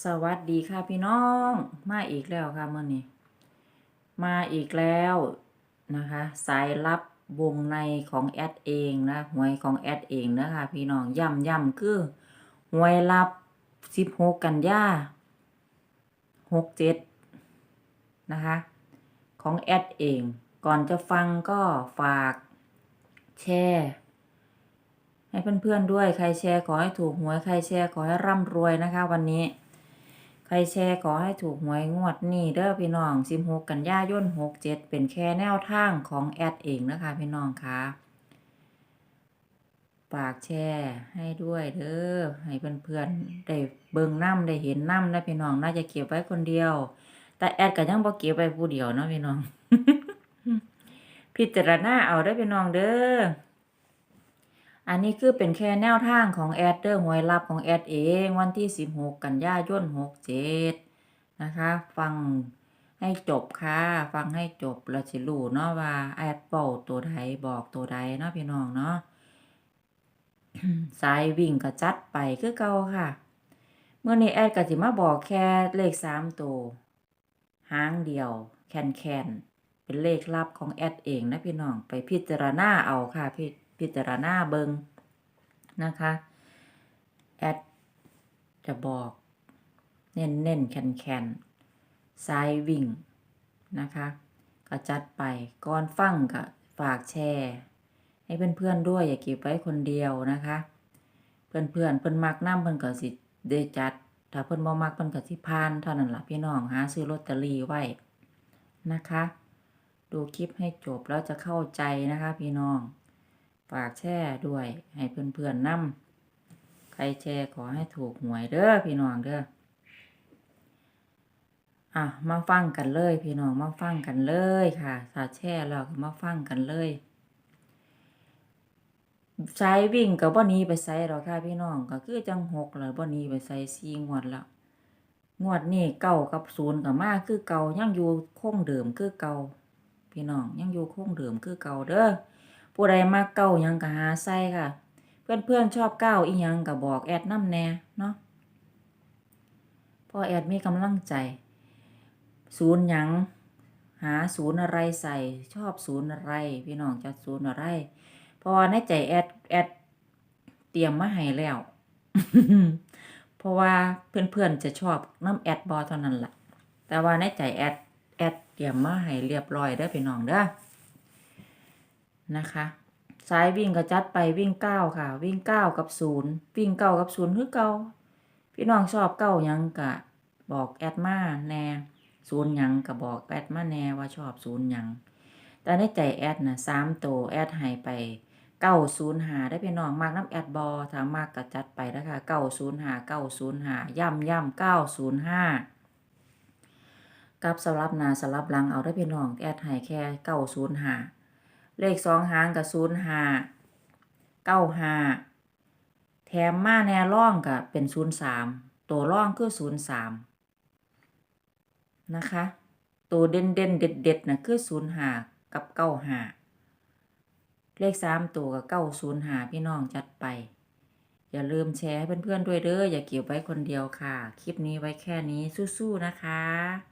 สวัสดีค่ะพี่น้อง มาอีกแล้วค่ะเมื่อนี้มาอีกแล้วนะคะ สายลับวงในของแอดเองนะหวยของแอดเองนะคะพี่น้องย่ำย่ำคือหวยลับสิบหกกันยาหกเจ็ดนะคะ ของแอดเอง ก่อนจะฟังก็ฝากแชร์ให้เพื่อนๆด้วยใครแชร์ขอให้ถูกหวยใครแชร์ขอให้ร่ำรวยนะคะ วันนี้ รแชร์ขอให้ถูกหวยงวดนี้เด้อพี่น้อง16กันยายน67 เป็นแค่แนวทางของแอดเองนะคะพี่น้องคะฝากแชร์ให้ด้วยเด้อให้เพื่อนๆได้เบิ่งน้ำได้เห็นน้ำนะพี่น้องน่าจะเก็บไว้คนเดียว แต่แอดก็ยังบ่เก็บไว้ผู้เดียวเนาะพี่น้อง พิจารณาเอาเด้พี่น้องเด้อ อันนี้คือเป็นแค่แนวทางของแอดเดอร์หวยลับของแอดเองวันที่ 16 กันยายน67 นะคะ ฟังให้จบค่ะ ฟังให้จบแล้วสิรู้เนาะว่าแอดเป่าตัวใดบอกตัวใดเนาะพี่น้องเนาะสายวิ่งก็จัดไปคือเก่าค่ะ เมื่อนี้แอดก็สิมาบอกแค่เลข3ตัวหางเดียว แคนแคนเป็นเลขลับของแอดเองนะพี่น้องไปพิจารณาเอาค่ะพี่ พิจารณาเบิงนะคะ แอดจะบอก เน้นเน้นแคนแคนๆซ้ายวิ่งนะคะ ก็จัดไปก่อนฟังก็ฝากแชร์ ให้เพื่อนๆด้วยอย่าเก็บไว้คนเดียวนะคะ เพื่อนๆเเพิ่นมักน้ำเพิ่นก็สิได้จัด ถ้าเพิ่นบ่มักเพิ่นก็สิพานเท่านั้นล่ะพี่น้องหาซื้อลอตเตอรี่ไว้นะคะ ดูคลิปให้จบแล้วจะเข้าใจนะคะพี่น้อง ฝากแชร์ด้วย ให้เพื่อนๆนำใครแชร์ขอให้ถูกหวยเด้อพี่น้องเด้ออะมาฟังกันเลยพี่น้องมาฟังกันเลยค่ะถ้าแชร์แล้วก็มาฟังกันเลยใช้วิ่งกับบ่หนี้ไปใส่หรอกค่ะพี่น้องก็คือจังหกแล้วบ่หนี้ไปใส่สี่งวดล้วงวดนี้เก้ากับศูนย์กับมากคือเก่ายังอยู่คงเดิมคือเก่าพี่น้องยังอยู่คงเดิมคือเก่าเด้อ ผู้ใดมาเก้ายังก็หาใส่ค่ะ เพื่อนเพื่อนๆชอบเก้าอีหยังก็บอกแอดน้ำแน่เนาะพอแอดมีกำลังใจ ศูนย์หยังหาศูนย์อะไรใส่ชอบศูนย์อะไร พี่น้องจะศูนย์อะไรเพราะว่าในใจแอดแอดเตรียมมาให้แล้ว เพราะว่าเพื่อนๆจะชอบน้ำแอดบอเท่านั้นแหละแต่ว่าในใจแอดแอดเตรียมมาให้เรียบร้อยเด้อพี่น้องเด้อ นะคะซ้ายวิ่งก็จัดไปวิ่งเก้าค่ะ วิ่งเก้ากับศูนย์วิ่งเก้ากับศูนย์คือเก้าพี่น้องชอบเก้ายังกะบอกแอดมาแน่ศูนย์ยังกะบอกแอดมาแน่ว่าชอบศูนย์ยังแต่ในใจแอดนะสามตัวแอดให้ไปเก้าศูนย์หาได้พี่น้องมากน้ำแอดบอถ้ามากก็จัดไปนะคะเก้าศูนย์หาเก้าศูนย์หาย่ำย่ำเก้าศูนย์ห้ากับสลับหนาสลับหลังเอาได้พี่น้องแอดให้แค่เก้าศูนย์หา เลขสองหางกับศูนย์ห้าเก้าห้าแถมมาแนร่องกับเป็นศูนย์สามตัวร่องคือศูนย์สามนะคะ ตัวเด่นเด่นเด็ดเด็ดนะคือศูนย์ห้ากับเก้าห้าเลขสามตัวกับเก้าศูนย์ห้าพี่น้องจัดไป อย่าลืมแชร์ให้เพื่อนๆด้วยเด้ออย่าเก็บไว้คนเดียวค่ะ คลิปนี้ไว้แค่นี้สู้ๆนะคะ